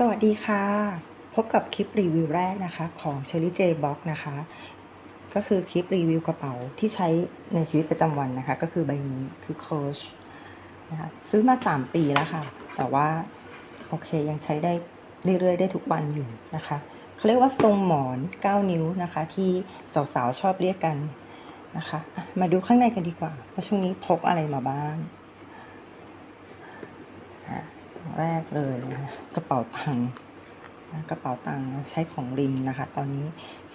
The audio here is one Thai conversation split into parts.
สวัสดีค่ะ พบกับคลิปรีวิวแรกนะคะของ Cherry J Box นะคะ ก็คือคลิปรีวิวกระเป๋าที่ใช้ในชีวิตประจำวันนะคะ ก็คือใบนี้คือ Coach นะคะซื้อมา 3 ปีแล้วค่ะ แต่ว่า โอเคยังใช้ได้เรื่อยๆ ได้ทุกวันอยู่นะคะเขาเรียกว่าทรงหมอน 9 นิ้วนะคะ ที่สาวๆ ชอบเรียกกันนะคะ มาดูข้างในกันดีกว่าว่าช่วงนี้พกอะไรมาบ้างอะอย่าง แรกเลยนะคะกระเป๋าตังค์กระเป๋าตังค์ใช้ของริมนะคะ ตอนนี้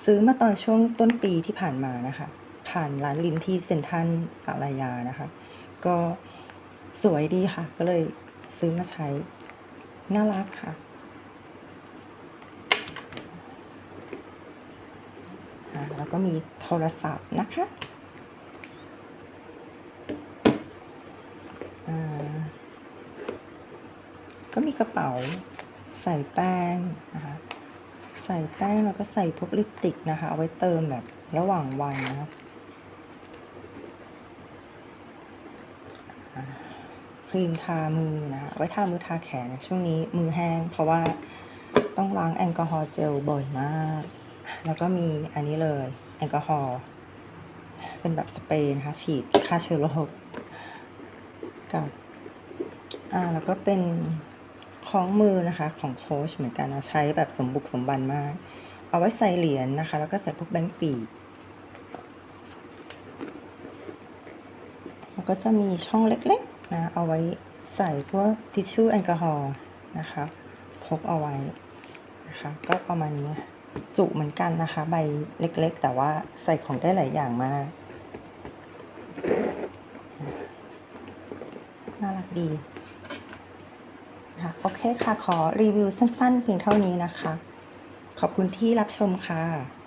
ซื้อมาตอนช่วงต้นปีที่ผ่านมานะคะ ผ่านร้านริมที่เซ็นทรัลสารยานะคะ ก็สวยดีค่ะ ก็เลยซื้อมาใช้ น่ารักค่ะแล้วก็มีโทรศัพท์นะคะอ่า ก็มีกระเป๋าใส่แป้งนะคะใส่แป้งแล้วก็ใส่พวกลิปสติกนะคะ เอาไว้เติมแบบระหว่างวันนะคะอ่าครีมทามือนะคะไว้ทามือทาแขนช่วงนี้มือแห้ง เพราะว่าต้องล้างแอลกอฮอล์เจลบ่อยมาก แล้วก็มีอันนี้เลยแอลกอฮอล์เป็นแบบสเปรย์นะคะฉีดฆ่าเชื้อโรคกับอ่าแล้วก็เป็น คล้องมือนะคะของโค้ชเหมือนกันนะใช้แบบสมบุกสมบันมาก เอาไว้ใส่เหรียญนะคะ แล้วก็ใส่พวกแบงก์ปีกแล้วก็จะมีช่องเล็กๆนะเอาไว้ใส่พวกทิชชู่แอลกอฮอล์นะคะพกเอาไว้นะคะ ก็ประมาณนี้จุเหมือนกันนะคะ ใบเล็กๆ แต่ว่าใส่ของได้หลายอย่างมากน่ารักดี ค่ะโอเคค่ะ ขอรีวิวสั้นๆ เพียงเท่านี้นะคะ ขอบคุณที่รับชมค่ะ